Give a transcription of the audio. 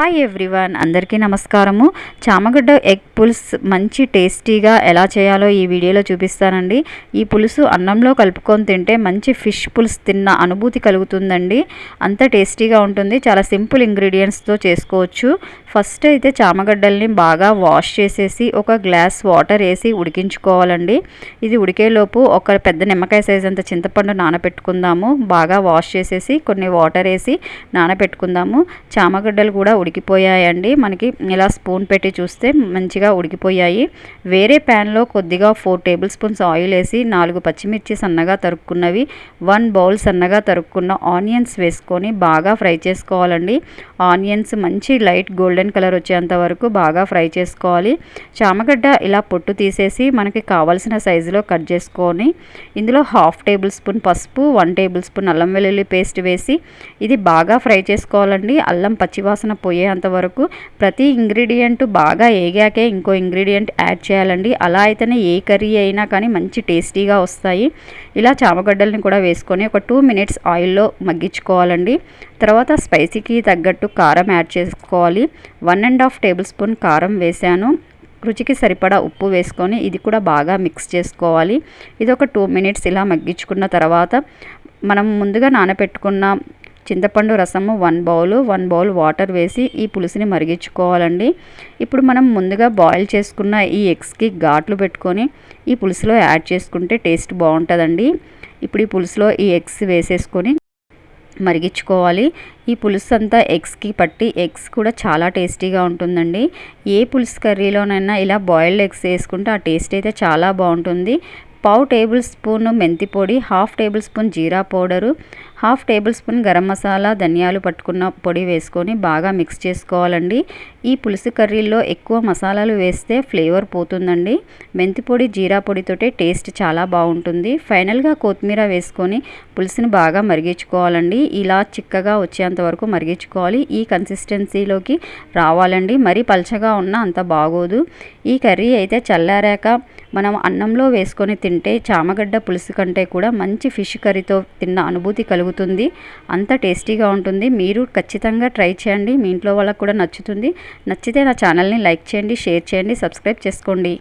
Hi everyone అందరికీ నమస్కారము. చామగడ్డ egg పులుసు మంచి టేస్టీగా ఎలా చేయాలో ఈ వీడియోలో చూపిస్తానండి. ఈ పులుసు అన్నంలో కలుపుకొని తింటే మంచి ఫిష్ పులుసు తిన్న అనుభూతి కలుగుతుందండి. అంత టేస్టీగా ఉంటుంది. చాలా సింపుల్ ఇంగ్రీడియంట్స్తో చేసుకోవచ్చు. ఫస్ట్ అయితే చామగడ్డల్ని బాగా వాష్ చేసేసి ఒక గ్లాస్ వాటర్ వేసి ఉడికించుకోవాలండి. ఇది ఉడికేలోపు ఒక పెద్ద నిమ్మకాయ సైజ్ అంత చింతపండు నానబెట్టుకుందాము బాగా వాష్ చేసేసి కొన్ని వాటర్ వేసి నానబెట్టుకుందాము చామగడ్డలు కూడా ఉడికిపోయాయండి. మనకి ఇలా స్పూన్ పెట్టి చూస్తే మంచిగా ఉడికిపోయాయి. వేరే ప్యాన్లో కొద్దిగా ఫోర్ టేబుల్ స్పూన్స్ ఆయిల్ వేసి నాలుగు పచ్చిమిర్చి సన్నగా తరుక్కున్నవి వన్ బౌల్ సన్నగా తరుక్కున్న ఆనియన్స్ వేసుకొని బాగా ఫ్రై చేసుకోవాలండి. ఆనియన్స్ మంచి లైట్ గోల్డెన్ కలర్ వచ్చేంత వరకు బాగా ఫ్రై చేసుకోవాలి. చామగడ్డ ఇలా పొట్టు తీసేసి మనకి కావాల్సిన సైజులో కట్ చేసుకొని ఇందులో హాఫ్ టేబుల్ స్పూన్ పసుపు వన్ టేబుల్ స్పూన్ అల్లం వెల్లుల్లి పేస్ట్ వేసి ఇది బాగా ఫ్రై చేసుకోవాలండి. అల్లం పచ్చివాసన పోయేంత వరకు ప్రతి ఇంగ్రీడియంట్ బాగా ఏగాకే ఇంకో ఇంగ్రీడియంట్ యాడ్ చేయాలండి. అలా అయితేనే ఏ కర్రీ అయినా కానీ మంచి టేస్టీగా వస్తాయి. ఇలా చామగడ్డల్ని కూడా వేసుకొని ఒక టూ మినిట్స్ ఆయిల్లో మగ్గించుకోవాలండి. తర్వాత స్పైసీకి తగ్గట్టు కారం యాడ్ చేసుకోవాలి. One and half tablespoon కారం వేసాను. రుచికి సరిపడా ఉప్పు వేసుకొని ఇది కూడా బాగా మిక్స్ చేసుకోవాలి. ఇది ఒక టూ మినిట్స్ ఇలా మగ్గించుకున్న తర్వాత మనం ముందుగా నానబెట్టుకున్న చింతపండు రసము one bowl one bowl water వేసి ఈ పులుసుని మరిగించుకోవాలండి. ఇప్పుడు మనం ముందుగా బాయిల్ చేసుకున్న ఈ ఎగ్స్కి ఘాట్లు పెట్టుకొని ఈ పులుసులో యాడ్ చేసుకుంటే టేస్ట్ బాగుంటుందండి. ఇప్పుడు ఈ పులుసులో ఈ ఎగ్స్ వేసేసుకొని మరిగించుకోవాలి. ఈ పులుసు అంతా ఎగ్స్కి పట్టి ఎగ్స్ కూడా చాలా టేస్టీగా ఉంటుందండి. ఏ పులుసు కర్రీలోనైనా ఇలా బాయిల్డ్ ఎగ్స్ వేసుకుంటే ఆ టేస్ట్ అయితే చాలా బాగుంటుంది. పావు టేబుల్ స్పూన్ మెంతి పొడి half tablespoon jeera powder half tablespoon garam masala ధనియాలు పట్టుకున్న పొడి వేసుకొని బాగా మిక్స్ చేసుకోవాలండి. ఈ పులుసు కర్రీల్లో ఎక్కువ మసాలాలు వేస్తే ఫ్లేవర్ పోతుందండి. మెంతి పొడి జీరా పొడితోటే టేస్ట్ చాలా బాగుంటుంది. ఫైనల్గా కొత్తిమీర వేసుకొని పులుసుని బాగా మరిగించుకోవాలండి. ఇలా చిక్కగా వచ్చేంత వరకు మరిగించుకోవాలి. ఈ కన్సిస్టెన్సీలోకి రావాలండి. మరీ పల్చగా ఉన్న అంత బాగోదు. ఈ కర్రీ అయితే చల్లారాక మనం అన్నంలో వేసుకొని తింటే చామగడ్డ పులుసు కంటే కూడా మంచి ఫిష్ కర్రీతో తిన్న అనుభూతి కలుగుతుంది. అంత టేస్టీగా ఉంటుంది. మీరు ఖచ్చితంగా ట్రై చేయండి. మీ ఇంట్లో వాళ్ళకు కూడా నచ్చుతుంది. నచ్చితే నా ఛానల్ని లైక్ చేయండి షేర్ చేయండి సబ్స్క్రైబ్ చేసుకోండి.